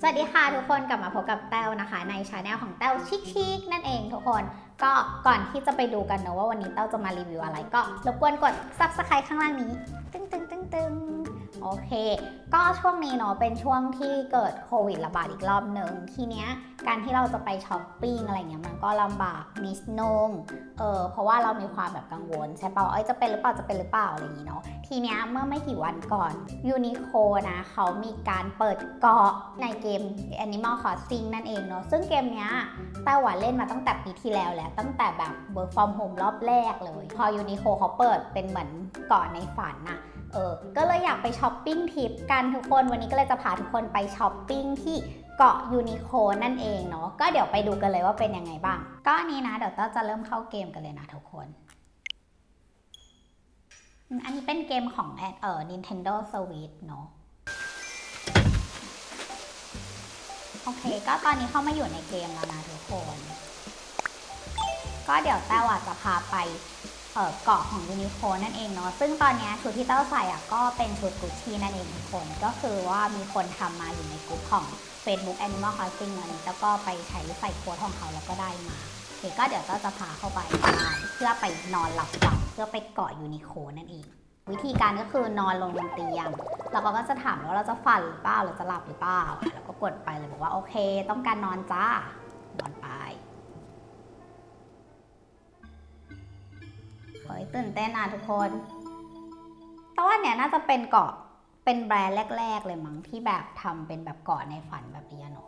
สวัสดีค่ะทุกคนกลับมาพบกับแต้วนะคะ ในชาแนลของแต้วชิคชิคๆนั่นเองทุกคนก็ก่อนที่จะไปดูกันนะว่าวันนี้แต้วจะมารีวิวอะไรก็รบกวนกด subscribe ข้างล่างนี้ ตึ้งตึ้งตึ้งตึ้ง โอเค ก็ช่วงนี้เนาะเป็นช่วงที่เกิดโควิดระบาดอีกรอบหนึ่งทีเนี้ยการที่เราจะไปช้อปปิ้งอะไรเงี้ยมันก็ลำบากนิดนึงเออเพราะว่าเรามีความแบบกังวล ใช่เปล่าเอ้ยจะเป็นหรือเปล่าจะเป็นหรือเปล่าอะไรอย่างงี้เนาะทีเนี้ยเมื่อไม่กี่วันก่อนยูนิโคนะเขามีการเปิดเกาะในเกม Animal Crossing นั่นเองเนาะซึ่งเกมเนี้ยไต้หวันเล่นมาตั้งแต่ปีที่แล้วแหละตั้งแต่แบบ Work from Home รอบแรกเลย พอยูนิโคเขาเปิดเป็นเหมือนเกาะในฝันน่ะ เออก็เลยอยากไปช้อปปิ้งทิปกันทุกคน วันนี้ก็เลยจะพาทุกคนไปช้อปปิ้งที่เกาะยูนิโคนั่นเองเนาะ ก็เดี๋ยวไปดูกันเลยว่าเป็นยังไงบ้าง ก็นี้นะ เดี๋ยวเต้าจะเริ่มเข้าเกมกันเลยนะทุกคน อันนี้เป็นเกมของแอดเอ่อ Nintendo Switch เนอะโอเค ก็ตอนนี้เข้ามาอยู่ในเกมแล้วนะทุกคน ก็เดี๋ยวแต้วอะจะพาไป เกาะของยูนิโคนั่นเองเนาะซึ่งตอนนี้ชุดที่แต้วใส่อะก็เป็นชุดกุชชี่นั่นเองทุกคน ก็คือว่ามีคนทำมาอยู่ในกลุ่มของ Facebook Animal Crossing อันนี้แล้วก็ไปใช้ใส่โค้ดของเขาแล้วก็ได้มาโอเคก็เดี๋ยวเราจะพาเข้าไปเพื่อไปนอนหลับฝันเพื่อไปเกาะยูนิโคนั่นเอง วิธีการก็คือนอนลงบนเตียงแล้วก็จะถามว่าเราจะฝันหรือเปล่าเราจะหลับหรือเปล่าแล้วก็กดไปเลยบอกว่าโอเค ต้องการนอนจ้า ตื่นเต้นอะทุกคนแต่ว่าเนี่ยน่าจะเป็นเกาะเป็นแบรนด์แรก ๆ เลยมั้งที่แบบทำเป็นแบบเกาะในฝันแบบนี้อะเนาะ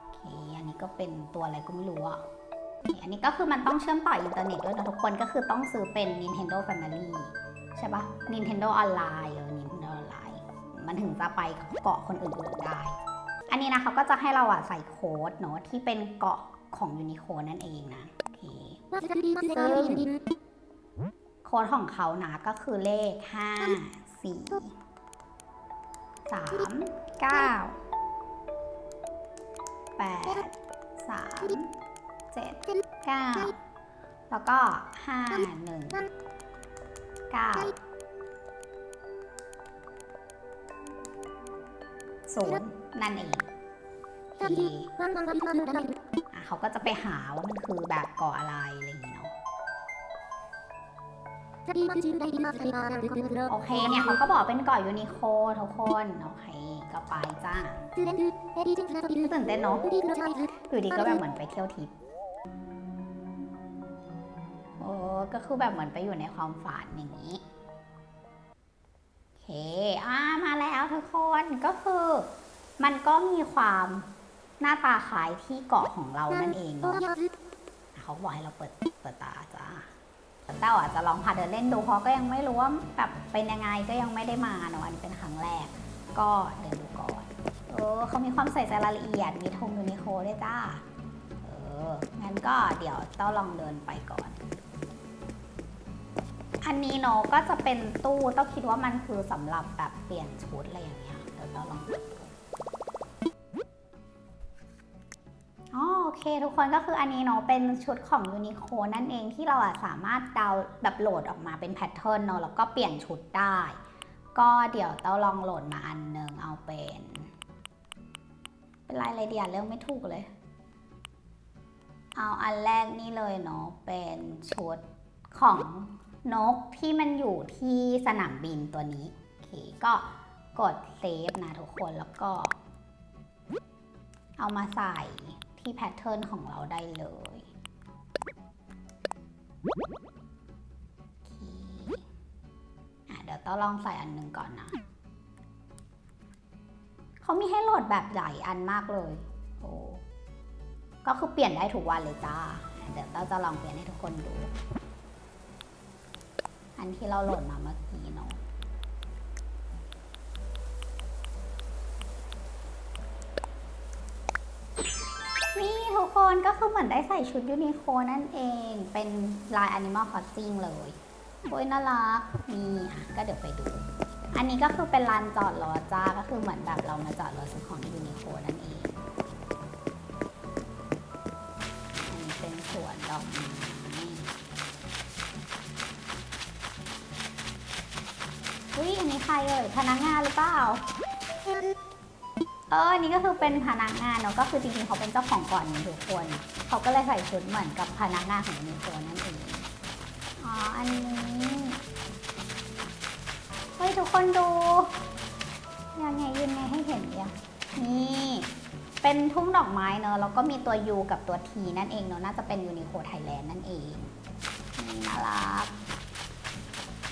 โอเคอันนี้ก็เป็นตัวอะไรก็ไม่รู้อะอันนี้ก็คือมันต้องเชื่อมต่ออินเทอร์เน็ตด้วยนะทุกคนก็คือต้องซื้อเป็น Nintendo Family ใช่ปะ Nintendo Online เออ Nintendo Online มันถึงจะไปเกาะคนอื่นๆได้ อันนี้นะเขาก็จะให้เราอะใส่โค้ดเนาะที่เป็นเกาะของยูนิโคนั่นเองนะ โอเค โค้ดของเขานะก็คือเลข 5 4 3 9 8 3เจ็ดเก้าแล้วก็ห้าหนึ่งเก้าศูนย์นั่นเองอะเขาก็จะไปหาว่ามันคือแบบก่ออะไรอะไรอย่างเงี้ย โอเคเนี่ยเขาก็บอกเป็นเก่อยูนิโคทุกคน โอเค ก็ไปจ้าตื่นเต้นเนาะอยู่ดีก็แบบเหมือนไปเที่ยวทิปโอ้ก็คือแบบเหมือนไปอยู่ในความฝันอย่างนี้โอเคอ่ามาแล้วทุกคนก็คือ มันก็มีความหน้าตาคล้ายที่เกาะของเรานั่นเองเนาะเขาบอกให้เราเปิดเปิดตาจ้า เต้าอาจจะลองพาเดินเล่นดูเพราะก็ยังไม่รู้ว่าแบบเป็นยังไงก็ยังไม่ได้มาเนาะอันนี้เป็นครั้งแรก ก็เดินดูก่อนเออเขามีความใส่ใจรายละเอียดมีธงยูนิโคด้วยจ้าเอองั้นก็เดี๋ยวเต้าลองเดินไปก่อน อันนี้เนาะก็จะเป็นตู้เต้าคิดว่ามันคือสำหรับแบบเปลี่ยนชุดอะไรอย่างเงี้ยเดี๋ยวเต้าลอง เคทุกคนก็คืออันนี้เนาะเป็นชุดของยูนิโคนั่นเองที่เราอะสามารถดาวแบบโหลดออกมาเป็นแพทเทิร์นเนาะแล้วก็เปลี่ยนชุดได้ ก็เดี๋ยวเต้าลองโหลดมาอันหนึ่งเอาเป็น เป็นลายอะไรเดียเรื่องไม่ถูกเลย เอาอันแรกนี่เลยเนาะเป็นชุดของนกที่มันอยู่ที่สนามบินตัวนี้โอเคก็กดเซฟนะทุกคนแล้วก็ เอามาใส่ ที่แพทเทิร์นของเราได้เลยเคอะเดี๋ยวต้องลองใส่อันหนึ่งก่อนนะ เขามีให้โหลดแบบใหญ่อันมากเลย โอ้ ก็คือเปลี่ยนได้ทุกวันเลยจ้า เดี๋ยวเราจะลองเปลี่ยนให้ทุกคนดู อันที่เราโหลดมาเมื่อกี้เนาะ นี่ทุกคนก็คือเหมือนได้ใส่ชุดยูนิโคนั่นเอง เป็นลาย Animal Crossing เลยโอ้ยน่ารักนี่อะก็เดี๋ยวไปดู อันนี้ก็คือเป็นลานจอดรถจ้าก็คือเหมือนแบบเรามาจอดรถซื้อของยูนิโคนั่นเองอันนี้เป็นสวนดอกไม้อุ้ยอันนี้ใครเอ่ยพนักงานหรือเปล่า เออนนี้ก็คือเป็นพนักงานเนาะก็คือจริงๆเขาเป็นเจ้าของก่อนนี้ทุกคนเขาก็เลยใส่ชุดเหมือนกับพนักงานของยูนิโคนั่นเองอ๋ออันนี้เฮ้ยทุกคนดูยังไงยืนไงให้เห็นเดียวนี่เป็นทุ่งดอกไม้เนอะแล้วก็มีตัว U กับตัว T นั่นเองเนอะน่าจะเป็นยูนิโคไทยแลนด์นั่นเองนี่น่ารัก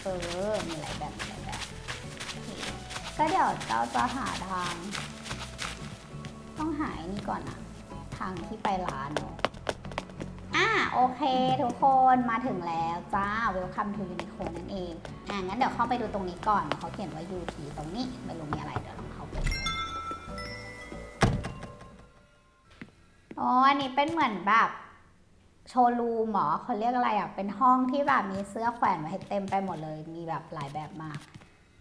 เออมีหลายแบบมีหลายแบบก็เดี๋ยวเราจะหาทาง ต้องหายนี่ก่อนอะทางที่ไปร้านเนอะอะโอเค ทุกคนมาถึงแล้วจ้า Welcome to Uniqlo นั่นเอง อะงั้นเดี๋ยวเข้าไปดูตรงนี้ก่อน เขาเขียนว่า UT ตรงนี้ไม่รู้มีอะไรเดี๋ยวลองเข้าไปอ๋ออันนี้เป็นเหมือนแบบโชว์รูมหรอเขาเรียกอะไรอะ เป็นห้องที่แบบมีเสื้อแขวนไว้ให้เต็มไปหมดเลย มีแบบหลายแบบมาก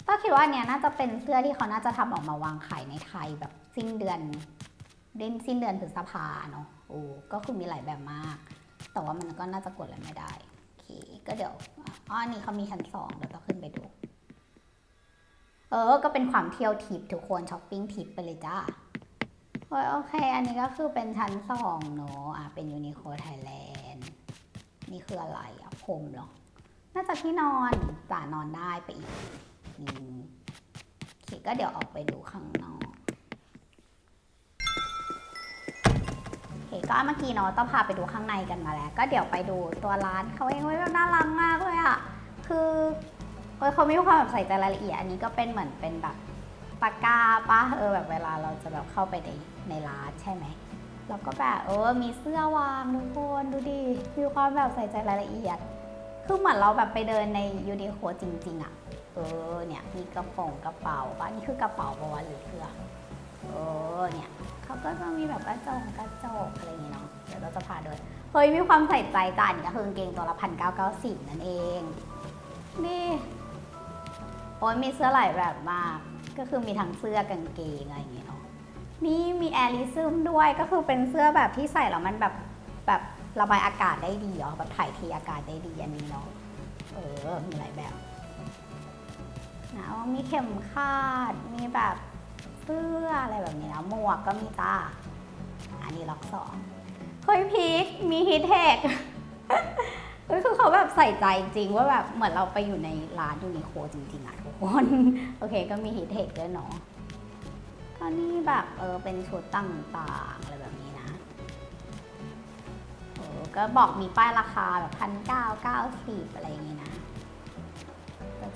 ก็คิดว่าเนี้ยน่าจะเป็นเสื้อที่เขาน่าจะทำออกมาวางขายในไทยแบบสิ้นเดือนเดือนสิ้นเดือนพฤษภาเนาะโอ้ก็คือมีหลายแบบมาก แต่ว่ามันก็น่าจะกดอะไรไม่ได้โอเคก็เดี๋ยวอ๋ออันนี้เขามีชั้นสองเดี๋ยวต้องขึ้นไปดู เออ ก็เป็นความเที่ยวทิปทุกคนช้อปปิ้งทิปไปเลยจ้าโอ้ยโอเค อันนี้ก็คือเป็นชั้นสองเนาะอะเป็นยูนิโคไทยแลนด์นี่คืออะไรอะพรมเหรอ น่าจะที่นอนจ่านอนได้ไปอีก อืมโอเคก็เดี๋ยวออกไปดูข้างนอกโอเคก็เมื่อกี้เนาะต้องพาไปดูข้างในกันมาแล้ว ก็เดี๋ยวไปดูตัวร้านเขาเองเว้ยแบบน่ารักมากเลยอะคือเอยเขามีความแบบใส่ใจรายละเอียดอันนี้ก็เป็นเหมือนเป็นแบบปากกาปะเออแบบเวลาเราจะแบบเข้าไปในในร้านใช่ไหมแล้วก็แบบเออมีเสื้อวางทุกคนดูดิมีความแบบใส่ใจรายละเอียด คือเหมือนเราแบบไปเดินในยูนิโคจริง ๆอะ เออเนี่ยมีกระโปรงกระเป๋าปะนี่คือกระเป๋าปะวะหรือเสื้อเออเนี่ยเขาก็จะมีแบบกระจกกระจกอะไรอย่างงี้เนาะเดี๋ยวเราจะพาเดินเฮ้ยมีความใส่ใจจ้าอันนี้ก็คือกางเกงตัวละพันเก้าเก้าสิบนั่นเองนี่โอ้ยมีเสื้อหลายแบบมาก ก็คือมีทั้งเสื้อกางเกงอะไรอย่างเงี้ยเนาะนี่มีแอริซึมด้วยก็คือเป็นเสื้อแบบที่ใส่แล้วมันแบบแบบระบายอากาศได้ดีเหรอแบบถ่ายเทอากาศได้ดีอันนี้เนาะเออมีหลายแบบ นะมีเข็มขัดมีแบบเสื้ออะไรแบบนี้นะหมวกก็มีจ้าอันนี้ล็อกสองเฮ้ยพีคมีฮิตเทคเฮ้ยคือเขาแบบใส่ใจจริงว่าแบบเหมือนเราไปอยู่ในร้านยูนิโคจริงๆอะทุกคน โอเคก็มีฮิตเทคด้วยเนาะก็นี่แบบเออเป็นชุดต่างๆอะไรแบบนี้นะเออก็บอกมีป้ายราคาแบบพันเก้าเก้าสิบอะไรอย่างงี้นะ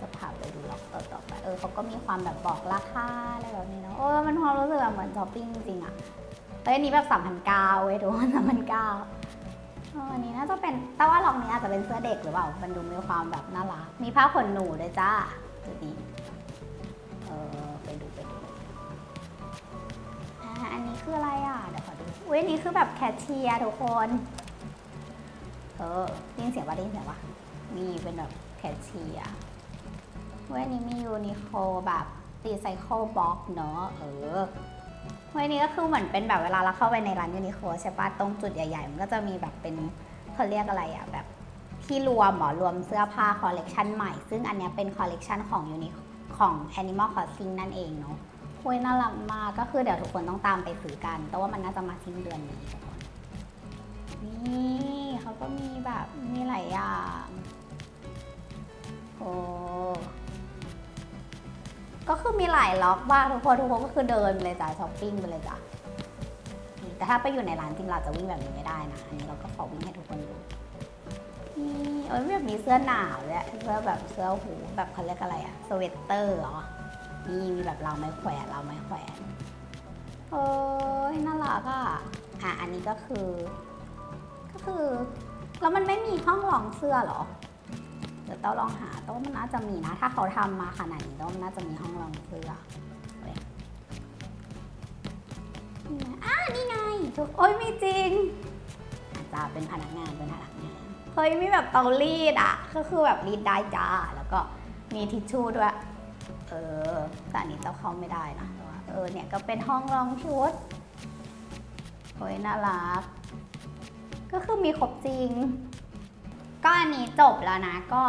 จะพาไปดูล็อกต่อไปเออเขาก็มีความแบบบอกราคาอะไรแบบนี้เนาะโอ้มันความรู้สึกแบบเหมือนช้อปปิ้งจริงอะเอ้ยอันนี้แบบสามพันเก้าเว้ยทุกคนสามพันเก้าอันนี้น่าจะเป็นแต่ว่าลองนี้อาจจะเป็นเสื้อเด็กหรือเปล่ามันดูมีความแบบน่ารักมีผ้าขนหนูด้วยจ้าจุดนี้เออไปดูไปดูอ่าอันนี้คืออะไรอะเดี๋ยวขอดูอุ้ยอันนี้คือแบบแคชเชียร์ทุกคนเออได้ยินเสียงว่าได้ยินเสียงว่ามีเป็นแบบแคชเชียร์ เว้ยนี้มียูนิโคแบบรีไซเคิลบ็อกเนอะเออเว้ยนี้ก็คือเหมือนเป็นแบบเวลาเราเข้าไปในร้านยูนิโคใช่ปะตรงจุดใหญ่ ๆ มันก็จะมีแบบเป็นเขาเรียกอะไรอะแบบที่รวมหมอรวมเสื้อผ้าคอลเลกชันใหม่ ซึ่งอันนี้เป็นคอลเลกชันของยูนิของ Animal Crossing นั่นเองเนาะเว้ยน่ารักมากก็คือเดี๋ยวทุกคนต้องตามไปซื้อกัน แต่ว่ามันน่าจะมาสิ้นเดือนนี้ทุกคนนี่เขาก็มีแบบมีหลายอย่างโอ้ ก็คือมีหลายล็อกว่ากทุกคนทุกคนก็คือเดินไปเลยจ้ะช้อปปิ้งไปเลยจ้ะแต่ถ้าไปอยู่ในร้านจริงเราจะวิ่งแบบนี้ไม่ได้นะอันนี้เราก็ขอวิ่งให้ทุกคนดูนี่เอ้ยแบบมีเสื้อหนาวด้วยเสื้อแบบเสื้อหูแบบเขาเรียกอะไรอะสเวตเตอร์เหรอนี่มีแบบเราไม้แขวนเราไม้แขวนเอ้ยน่ารักอะอะอันนี้ก็คือ ก็คือแล้วมันไม่มีห้องรองเสื้อหรอ ยวเต้าลองหาเต้าว่ามันน่าจะมีนะ ถ้าเขาทำมาขนาดนี้ต้าว่ามันน่าจะมีห้องรองเสื้อเว้ยนี่ไงอ่านี่ไงทุกโอ้ยมีจริงอาจจะเป็นพนักงานเป็นพนักงานเฮ้ยมีแบบเตารีดอะ ก็คือแบบรีดได้จ้า แล้วก็มีทิชชู่ด้วย เออแต่อันนี้เต้าเข้าไม่ได้นะเออเนี่ยก็เป็นห้องรองชุดโอ้ยน่ารัก ก็คือมีครบจริง ก็อันนี้จบแล้วนะก็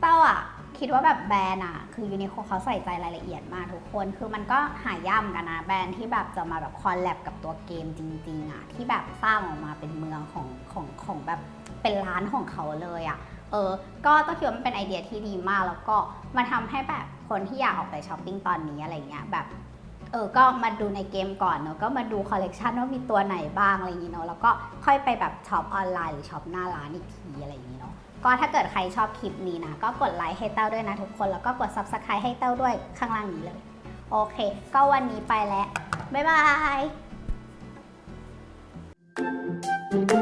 เต้าอะคิดว่าแบบแบรนด์อะ คือยูนิโคเขาใส่ใจรายละเอียดมากทุกคน คือมันก็หายากกันนะ แบรนด์ที่แบบจะมาแบบคอลแลบกับตัวเกมจริงๆอะที่แบบสร้างออกมาเป็นเมืองของของของแบบเป็นร้านของเขาเลยอะเออ ก็ต้องคิดว่ามันเป็นไอเดียที่ดีมากแล้วก็มาทำให้แบบคนที่อยากออกไปช้อปปิ้งตอนนี้อะไรเงี้ยแบบ เออก็มาดูในเกมก่อนเนอะก็มาดูคอลเลกชันว่ามีตัวไหนบ้างอะไรอย่างงี้เนอะแล้วก็ค่อยไปแบบช็อปออนไลน์หรือช็อปหน้าร้านอีกทีอะไรอย่างงี้เนอะก็ถ้าเกิดใครชอบคลิปนี้นะ ก็กดไลค์ให้เต้าด้วยนะทุกคนแล้วก็กด subscribe ให้เต้าด้วยข้างล่างนี้เลย โอเค ก็วันนี้ไปแล้ว บ๊ายบาย